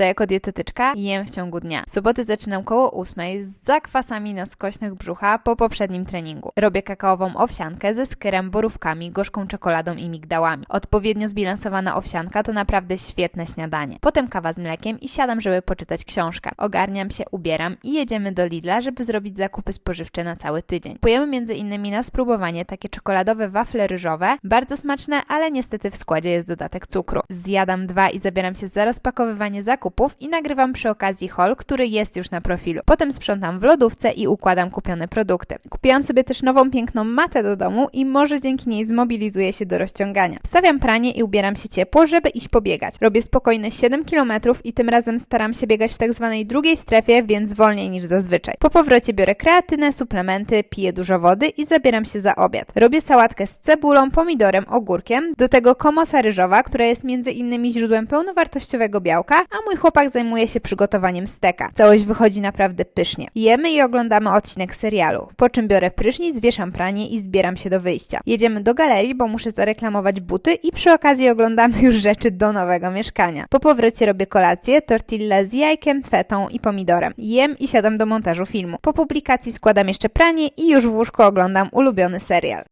Co jako dietetyczka jem w ciągu dnia. Soboty zaczynam koło 8 z zakwasami na skośnych brzucha po poprzednim treningu. Robię kakaową owsiankę ze skyrem, borówkami, gorzką czekoladą i migdałami. Odpowiednio zbilansowana owsianka to naprawdę świetne śniadanie. Potem kawa z mlekiem i siadam, żeby poczytać książkę. Ogarniam się, ubieram i jedziemy do Lidla, żeby zrobić zakupy spożywcze na cały tydzień. Kupujemy między innymi na spróbowanie takie czekoladowe wafle ryżowe, bardzo smaczne, ale niestety w składzie jest dodatek cukru. Zjadam dwa i zabieram się za rozpakowywanie zakupów i nagrywam przy okazji haul, który jest już na profilu. Potem sprzątam w lodówce i układam kupione produkty. Kupiłam sobie też nową piękną matę do domu i może dzięki niej zmobilizuję się do rozciągania. Stawiam pranie i ubieram się ciepło, żeby iść pobiegać. Robię spokojne 7 km i tym razem staram się biegać w tak zwanej drugiej strefie, więc wolniej niż zazwyczaj. Po powrocie biorę kreatynę, suplementy, piję dużo wody i zabieram się za obiad. Robię sałatkę z cebulą, pomidorem, ogórkiem, do tego komosa ryżowa, która jest między innymi źródłem pełnowartościowego białka, a mój chłopak zajmuje się przygotowaniem steka. Całość wychodzi naprawdę pysznie. Jemy i oglądamy odcinek serialu, po czym biorę prysznic, wieszam pranie i zbieram się do wyjścia. Jedziemy do galerii, bo muszę zareklamować buty i przy okazji oglądamy już rzeczy do nowego mieszkania. Po powrocie robię kolację, tortilla z jajkiem, fetą i pomidorem. Jem i siadam do montażu filmu. Po publikacji składam jeszcze pranie i już w łóżku oglądam ulubiony serial.